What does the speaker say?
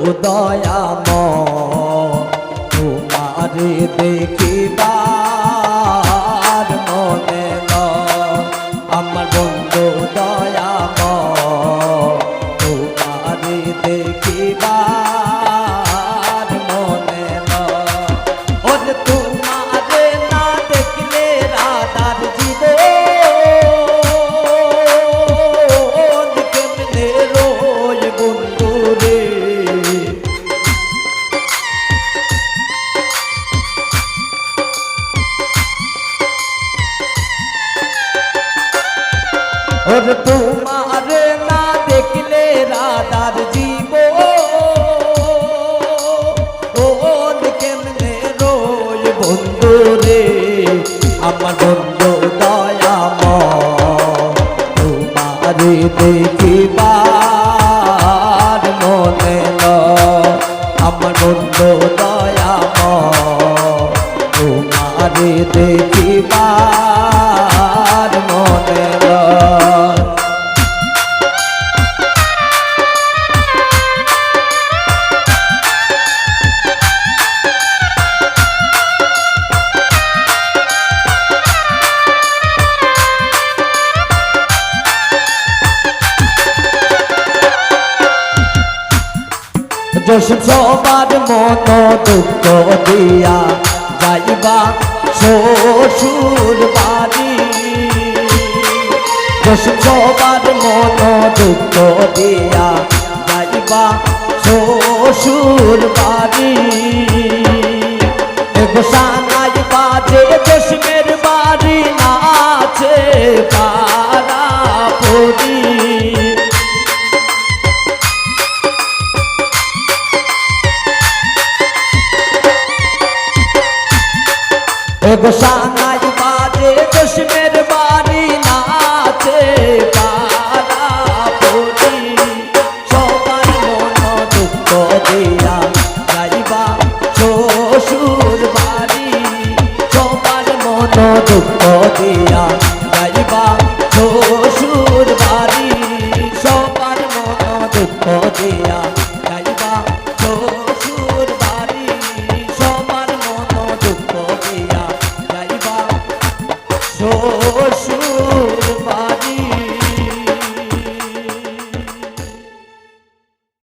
দয়াম তোমারে দেখিবার মনে আমার বন্ধু দয়াম তোমারে দেখিবার মনে ওরে তোমারে না দেখলে রাধার জীবন রে ওর তোমারে না দেখলে রাধার জীব। ও কেমনে রোয় বন্ধু রে? আমার বন্ধু দয়াম তোমারে দেখিবার মনে আমার বন্ধু দয়াম তোমারে দেখিবার মনে যশ সবার মন দুঃখ দিয়া যাইবা শ্বশুর বাড়ি। যশ সবার মন দুঃখ দিয়া যাইবা শ্বশুর বাড়ি। গোসানাই বাজে চশমের বাড়ি নাচে পারা পড়ি সবার মন দুঃখ দিয়া যাইবা শ্বশুর বাড়ি। সবার মন দুঃখ দিয়া যাইবা শ্বশুর বাড়ি। সবার মন দুঃখ দিয়া